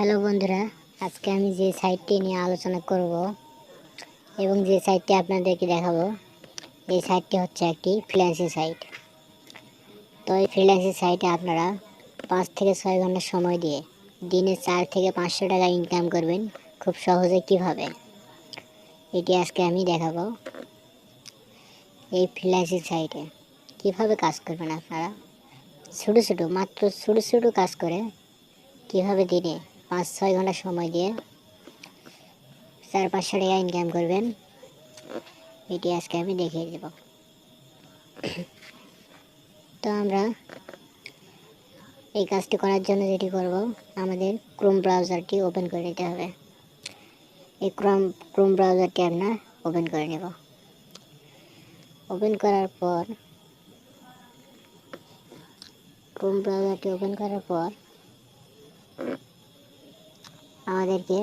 Hello বন্ধুরা, আজকে আমি যে সাইটটি নিয়ে আলোচনা করব এবং যে সাইটটি আপনাদেরকে দেখাবো, এই সাইটটি হচ্ছে একটি ফ্রিল্যান্সিং সাইট তো এই ফ্রিল্যান্সিং সাইটে আপনারা পাঁচ থেকে ছয় ঘণ্টা সময় দিয়ে দিনে চার থেকে পাঁচশো টাকা ইনকাম করবেন, খুব সহজে কীভাবে? এটি আজকে আমি দেখাবো এই ফ্রিল্যান্সিং সাইটে কীভাবে কাজ করবেন আপনারা? ছোটো ছোটো, মাত্র ছোটো ছোটো কাজ করে কীভাবে দিনে পাঁচ ছয় ঘণ্টা সময় দিয়ে চার পাঁচশো টাকা ইনকাম করবেন। এটি আজকে আমি দেখিয়ে দেব। তো আমরা এই কাজটি করার জন্য যেটি করব, আমাদের ক্রোম ব্রাউজারটি ওপেন করে নিতে হবে। এই ক্রোম ক্রোম ব্রাউজারটি আমরা ওপেন করে নেব। ওপেন করার পর ক্রোম ব্রাউজারটি ওপেন করার পর আমাদেরকে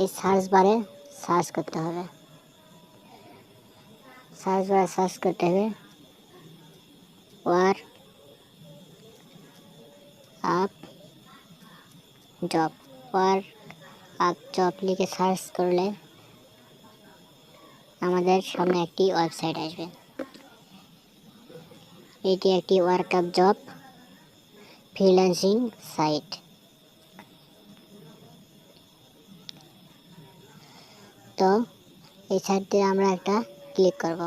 এই সার্চ বারে সার্চ করতে হবে। সার্চ বারে সার্চ করতে হবে। Work up job work up job লিখে সার্চ করলে আমাদের সামনে একটি ওয়েবসাইট আসবে। এটি একটি work up job freelancing site তো এই সাইটটিতে আমরা একটা ক্লিক করব।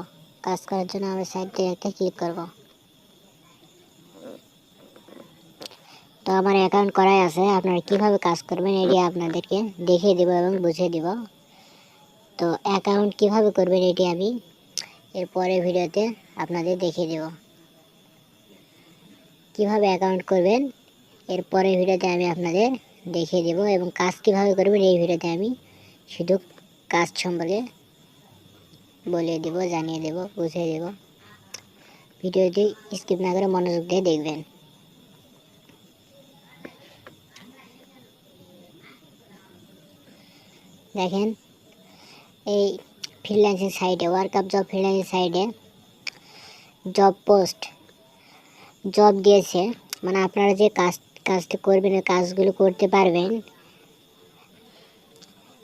কাজ করার জন্য আমরা সাইটটিতে একটা ক্লিক করব। তো আমার অ্যাকাউন্ট করাই আছে, আপনারা কীভাবে কাজ করবেন এটি আপনাদেরকে দেখিয়ে দেব এবং বুঝিয়ে দেব। তো অ্যাকাউন্ট কীভাবে করবেন এটি আমি এর পরের ভিডিওতে আপনাদের দেখিয়ে দেব। কীভাবে অ্যাকাউন্ট করবেন এর পরের ভিডিওতে আমি আপনাদের দেখিয়ে দেব এবং কাজ কীভাবে করবেন এই ভিডিওতে আমি শুধু কাজ সম্পর্কে বলে দেব, জানিয়ে দেব, বুঝিয়ে দেব। ভিডিওটি স্কিপ না করে মনোযোগ দিয়ে দেখবেন। দেখেন, এই ফ্রিল্যান্সিং সাইটে ওয়ার্ক আপ জব ফ্রিল্যান্সিং সাইটে জব পোস্ট জব দিয়েছে। মানে আপনারা যে কাজ, কাজটি করবেন, ওই কাজগুলো করতে পারবেন।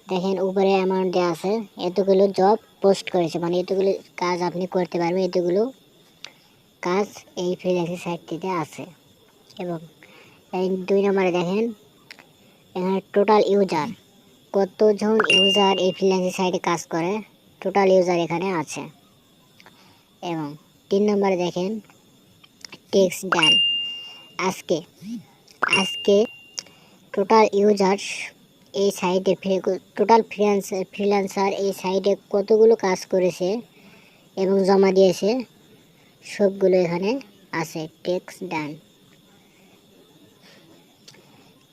দেখেন উপরে অ্যামাউন্ট দেওয়া আছে। এতগুলো জব পোস্ট করেছে। মানে এতগুলো কাজ আপনি করতে পারবেন, এতগুলো কাজ এই ফ্রিল্যান্সিং সাইটটিতে আছে। এবং এই দুই নম্বরে দেখেন, এখানে টোটাল ইউজার কতজন ইউজার এই ফ্রিল্যান্সিং সাইটে কাজ করে? টোটাল ইউজার এখানে আছে। এবং তিন নম্বরে দেখেন টেক্স ডান আজকে আজকে টোটাল ইউজার এই সাইটে টোটাল ফ্রিল্যান্স ফ্রিল্যান্সার এই সাইটে কতগুলো কাজ করেছে এবং জমা দিয়েছে, সবগুলো এখানে আছে টেক্স ডান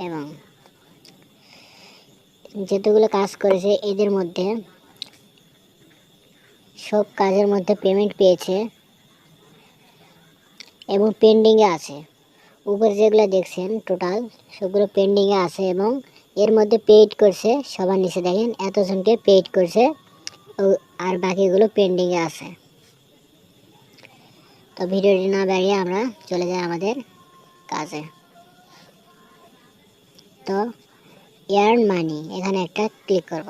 এবং যেতগুলো কাজ করেছে, এদের মধ্যে সব কাজের মধ্যে পেমেন্ট পেয়েছে এবং পেন্ডিংয়ে আছে। উপরে যেগুলো দেখছেন টোটাল সবগুলো পেন্ডিংয়ে আছে এবং এর মধ্যে পেইড করছে, সবার নিচে দেখেন এতজনকে পেইড করছে আর বাকিগুলো পেন্ডিংয়ে আছে। তো ভিডিওটি না বেরিয়ে আমরা চলে যাই আমাদের কাজে। তো ইয়ার্ন মানি এখানে একটা ক্লিক করব।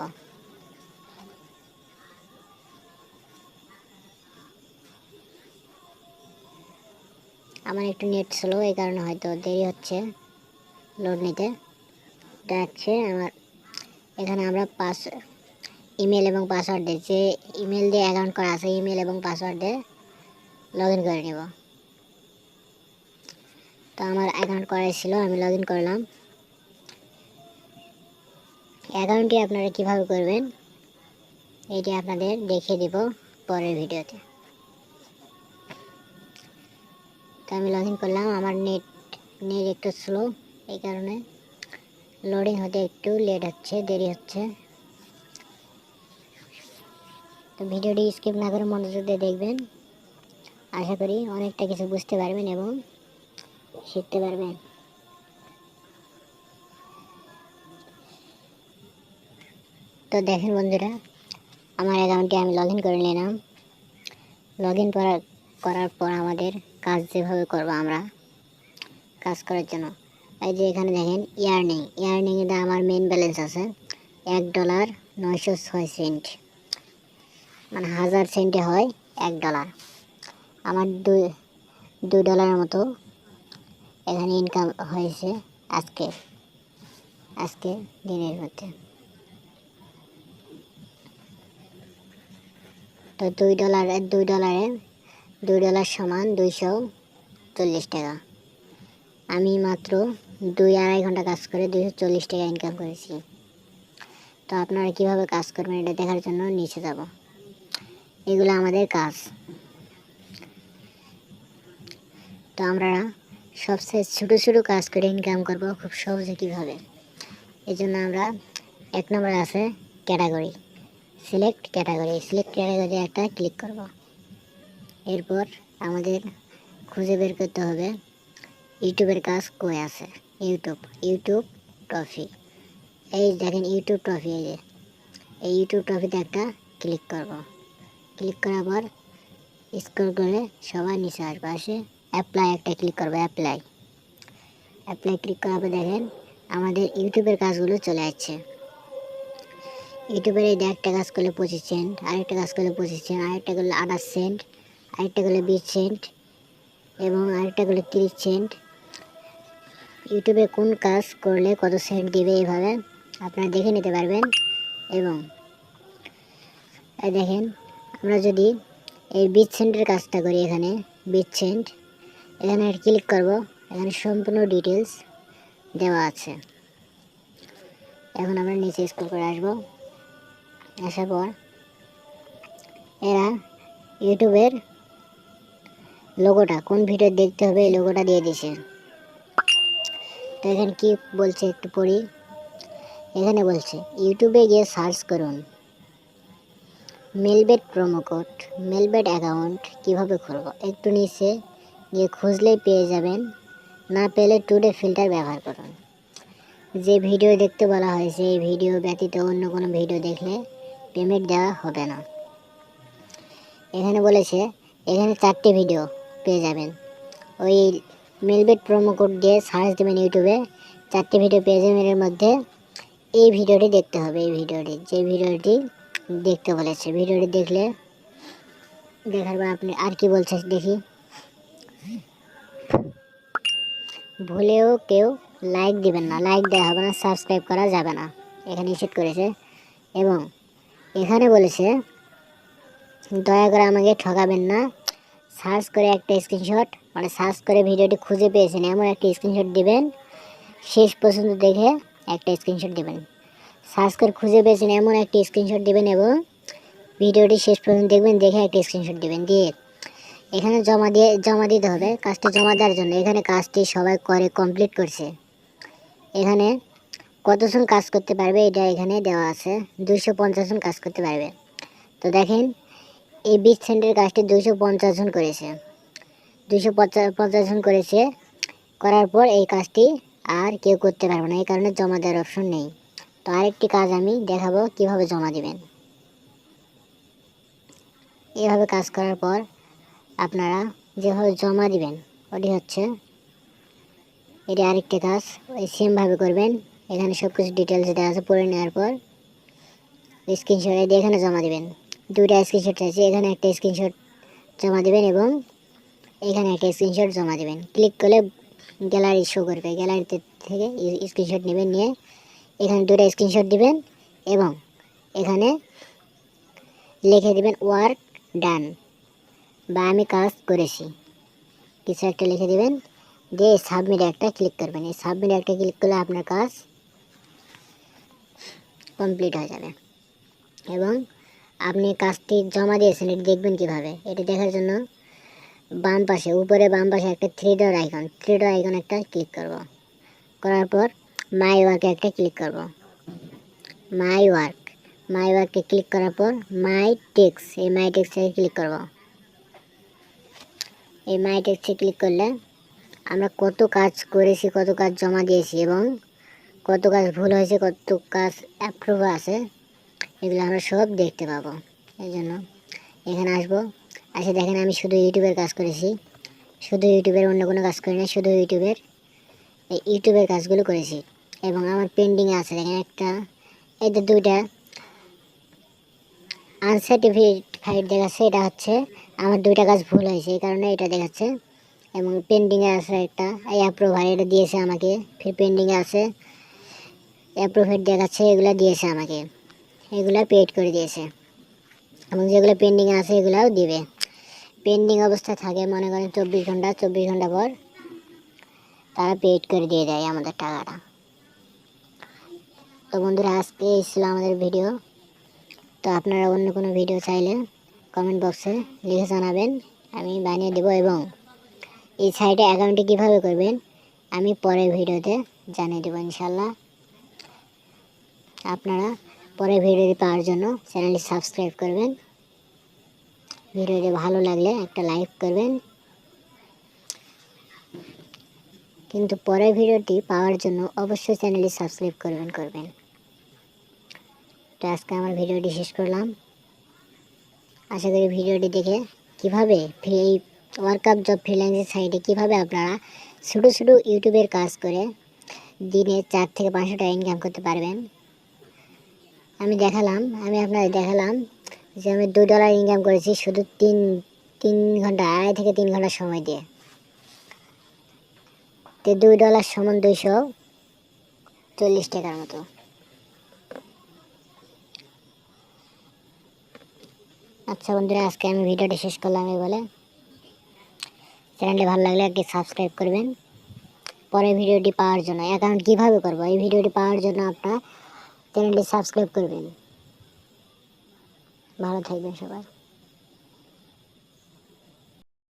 আমার একটু নেট স্লো এই কারণে হয়তো দেরি হচ্ছে লোড নিতে। দেখাচ্ছে আমার, এখানে আমরা পাস ইমেল এবং পাসওয়ার্ড দিয়ে যে ইমেল দিয়ে অ্যাকাউন্ট করা আছে ইমেল এবং পাসওয়ার্ড দিয়ে লগ করে নেব। তো আমার অ্যাকাউন্ট করা ছিল, আমি লগ করলাম। অ্যাকাউন্টটি আপনারা কীভাবে করবেন, এটি আপনাদের দেখিয়ে দিব পরের ভিডিওতে। তো আমি লগ করলাম, আমার নেট নেট একটু স্লো এই কারণে। লোডিং হতে একটু লেট হচ্ছে, দেরি হচ্ছে। তো ভিডিওটি স্কিপ না করে মনোযোগ দিয়ে দেখবেন। আশা করি অনেকটা কিছু বুঝতে পারবেন এবং শিখতে পারবেন। তো দেখেন বন্ধুরা, আমার অ্যাকাউন্টে আমি লগ ইন করে নিলাম। লগ ইন করার করার পর আমাদের কাজ যেভাবে করব আমরা, কাজ করার জন্য। এই যে এখানে দেখেন, ইয়ার্নিং। ইয়ার্নিংয়ে আমার মেন ব্যালেন্স আছে, এক ডলার নয়শো ছয় সেন্ট মানে হাজার সেন্টে হয় এক ডলার আমার দুই দুই ডলারের মতো এখানে ইনকাম হয়েছে আজকে আজকে দিনের মধ্যে। তো দুই ডলারে দুই ডলারে দুই ডলার সমান দুইশো চল্লিশ টাকা। আমি মাত্র দুই আড়াই ঘণ্টা কাজ করে দুইশো চল্লিশ টাকা ইনকাম করেছি। তো আপনারা কীভাবে কাজ করবেন এটা দেখার জন্য নিচে যাব। এগুলো আমাদের কাজ। তো আমরা সবচেয়ে ছোটো ছোটো কাজ করে ইনকাম করব খুব সহজে কীভাবে? এই জন্য আমরা এক নম্বর আছে category select category select category একটা ক্লিক করব। এরপর আমাদের খুঁজে বের করতে হবে। ইউটিউবের কাজ কই আছে? YouTube YouTube trophy. এই দেখেন ইউটিউব ট্রফি, এই যে। এই ইউটিউব ট্রফিতে একটা ক্লিক করব। ক্লিক করার পর স্ক্রল করে সবার নিচে আসবে, আসে অ্যাপ্লাই একটা ক্লিক করব অ্যাপ্লাই অ্যাপ্লাই ক্লিক করার পর দেখেন আমাদের ইউটিউবের কাজগুলো চলে যাচ্ছে ইউটিউবের এই একটা কাজ করলে পঁচিশ সেন্ট, আরেকটা কাজ করলে পঁচিশ সেন্ট, আরেকটা করলে আঠাশ সেন্ট, আরেকটা করলে বিশ সেন্ট, এবং আরেকটা করলে তিরিশ সেন্ট ইউটিউবে কোন কাজ করলে কত সেন্ট দিবে এইভাবে আপনারা দেখে নিতে পারবেন। এবং দেখেন, আমরা যদি এই বিশ সেন্টের কাজটা করি এখানে বিশ সেন্ট এখানে ক্লিক করব, এখানে সম্পূর্ণ ডিটেলস দেওয়া আছে। এখন আমরা নিচে স্কুল করে আসব। আসার পর এরা ইউটিউবের লোগোটা কোন ভিডিও দেখতে হবে এই লোগোটা দিয়ে দিছে। তো এখানে কী বলছে একটু পড়ি। এখানে বলছে ইউটিউবে গিয়ে সার্চ করুন। Melbet promo code Melbet account কীভাবে খুলব? একটু নিচে গিয়ে খুঁজলেই পেয়ে যাবেন। না পেলে টুডে ফিল্টার ব্যবহার করুন। যে ভিডিও দেখতে বলা হয়েছে এই ভিডিও ব্যতীত অন্য কোনো ভিডিও দেখলে পেমেন্ট দেওয়া হবে না। এখানে বলেছে, এখানে চারটে ভিডিও পেয়ে যাবেন। ওই মেলবেট প্রোমো কোড দিয়ে সার্চ দেবেন ইউটিউবে চারটে ভিডিও পেয়ে যাবেন মধ্যে। এই ভিডিওটি দেখতে হবে, এই ভিডিওটি যে ভিডিওটি দেখতে বলেছে ভিডিওটি দেখলে দেখার পর আপনি আর কি বলছে দেখি। ভুলেও কেউ লাইক দিবেন না। লাইক দেওয়া হবে না সাবস্ক্রাইব করা যাবে না। এখানে নিষেধ করেছে। এবং এখানে বলেছে, দয়া করে আমাকে ঠকাবেন না। সার্চ করে একটা স্ক্রিনশট মানে সার্চ করে ভিডিওটি খুঁজে পেয়েছেন, এমন একটা স্ক্রিনশট দেবেন, শেষ পর্যন্ত দেখে একটা স্ক্রিনশট দেবেন। সার্চ করে খুঁজে পেয়েছেন, এমন একটি স্ক্রিনশট দেবেন এবং ভিডিওটি শেষ পর্যন্ত দেখবেন, দেখে একটা স্ক্রিনশট দেবেন দিয়ে এখানে জমা দিয়ে, জমা দিতে হবে। কাজটি জমা দেওয়ার জন্য এখানে কাজটি সবাই করে কমপ্লিট করছে। এখানে কতজন কাজ করতে পারবে এটা এখানে দেওয়া আছে। পঞ্চাশ জন কাজ করতে পারবে। তো দেখেন, এই বিশ সেন্টের কাজটি পঞ্চাশ জন করেছে। দুইশো পঞ্চাশ জন করেছে। করার পর এই কাজটি আর কেউ করতে পারবে না, এই কারণে জমা দেওয়ার অপশন নেই। তো আরেকটি কাজ আমি দেখাবো কীভাবে জমা দেবেন। এভাবে কাজ করার পর আপনারা যেভাবে জমা দিবেন, ওটি হচ্ছে এটি আরেকটি কাজ, ওই সেমভাবে করবেন। এখানে সব কিছু ডিটেলস দেওয়া আছে, পড়ে নেওয়ার পর স্ক্রিনশট দিয়ে এখানে জমা দিবেন। দুইটা স্ক্রিনশট আছে, এখানে একটা স্ক্রিনশট জমা দিবেন এবং এখানে একটা স্ক্রিনশট জমা দেবেন। ক্লিক করলে গ্যালারি শো করবে। গ্যালারিতে থেকে স্ক্রিনশট নেবেন, নিয়ে এখানে দুটো স্ক্রিনশট দিবেন এবং এখানে লিখে দিবেন ওয়ার্ক ডান বা আমি কাজ করেছি। কিছু একটা লিখে দিবেন, দিয়ে সাবমিট একটা ক্লিক করবেন। এই সাবমিট একটা ক্লিক করলে আপনার কাজ কমপ্লিট হয়ে যাবে। এবং আপনি কাজটি জমা দিয়েছেন, এটি দেখবেন কীভাবে? এটি দেখার জন্য বাম পাশে, উপরে বাম পাশে একটা three dot icon three dot icon একটা ক্লিক করব। করার পর মাই ওয়ার্কে একটা ক্লিক করব। মাই ওয়ার্ক মাই ওয়ার্কে ক্লিক করার পর মাই টেক্স এই মাই টেক্সে ক্লিক করব। এই মাই টেক্সে ক্লিক করলে আমরা কত কাজ করেছি, কত কাজ জমা দিয়েছি এবং কত কাজ ভুল হয়েছে, কত কাজ অ্যাপ্রুভ আছে, এগুলো আমরা সব দেখতে পাবো। এই জন্য এখানে আসব। আসে দেখেন আমি শুধু ইউটিউবের কাজ করেছি। শুধু ইউটিউবের অন্য কোনো কাজ করি না, শুধু ইউটিউবের, এই ইউটিউবের কাজগুলো করেছি। এবং আমার পেন্ডিংয়ে আছে, দেখেন একটা যে দুইটা আনসার্টিফাইড দেখাচ্ছে, এটা হচ্ছে আমার দুইটা কাজ ভুল হয়েছে, এই কারণে এটা দেখাচ্ছে। এবং পেন্ডিংয়ে আছে একটা, এই অ্যাপ্রুভার এটা দিয়েছে আমাকে, ফির পেন্ডিংয়ে আছে অ্যাপ্রুভেড দেখাচ্ছে, এগুলো দিয়েছে আমাকে, এগুলো পেড করে দিয়েছে। এবং যেগুলো পেন্ডিং আছে, এগুলাও দিবে। পেন্ডিং অবস্থায় থাকে, মনে করেন চব্বিশ ঘণ্টা চব্বিশ ঘণ্টা পর তারা পেড করে দিয়ে দেয় আমাদের টাকাটা। তো বন্ধুরা, আজকে এই ছিল আমাদের ভিডিও তো আপনারা অন্য কোনো ভিডিও চাইলে কমেন্ট বক্সে লিখে জানাবেন, আমি বানিয়ে দেবো এবং এই সাইটে অ্যাকাউন্টটি কীভাবে করবেন, আমি পরের ভিডিওতে জানিয়ে দেবো ইনশাল্লাহ আপনারা পরের ভিডিওটি পাওয়ার জন্য চ্যানেলটি সাবস্ক্রাইব করবেন। ভিডিওটি ভালো লাগলে একটা লাইক করবেন। কিন্তু পরের ভিডিওটি পাওয়ার জন্য অবশ্যই চ্যানেলটি সাবস্ক্রাইব করবেন করবেন। তো আজকে আমার ভিডিওটি শেষ করলাম। আশা করি ভিডিওটি দেখে কীভাবে এই ওয়ার্কআপ জব ফ্রিল্যান্সের সাইটে কীভাবে আপনারা ছোটো ছোটো ইউটিউবের কাজ করে দিনে চার থেকে পাঁচশো টাকা ইনকাম করতে পারবেন। আমি দেখালাম, আমি আপনাদের দেখালাম যে আমি দু ডলার ইনকাম করেছি শুধু তিন তিন ঘণ্টা, আড়াই থেকে তিন ঘণ্টা সময় দিয়ে। তো দুই ডলার সমান দুইশো চল্লিশ টাকার মতো। আচ্ছা বন্ধুরা, আজকে আমি ভিডিওটি শেষ করলাম এই বলে। চ্যানেলটি ভালো লাগলে একটি সাবস্ক্রাইব করবেন। পরের ভিডিওটি পাওয়ার জন্য, অ্যাকাউন্ট কীভাবে করব, এই ভিডিওটি পাওয়ার জন্য আপনার চ্যানেলটি সাবস্ক্রাইব করবেন। ভালো থাকবেন সবাই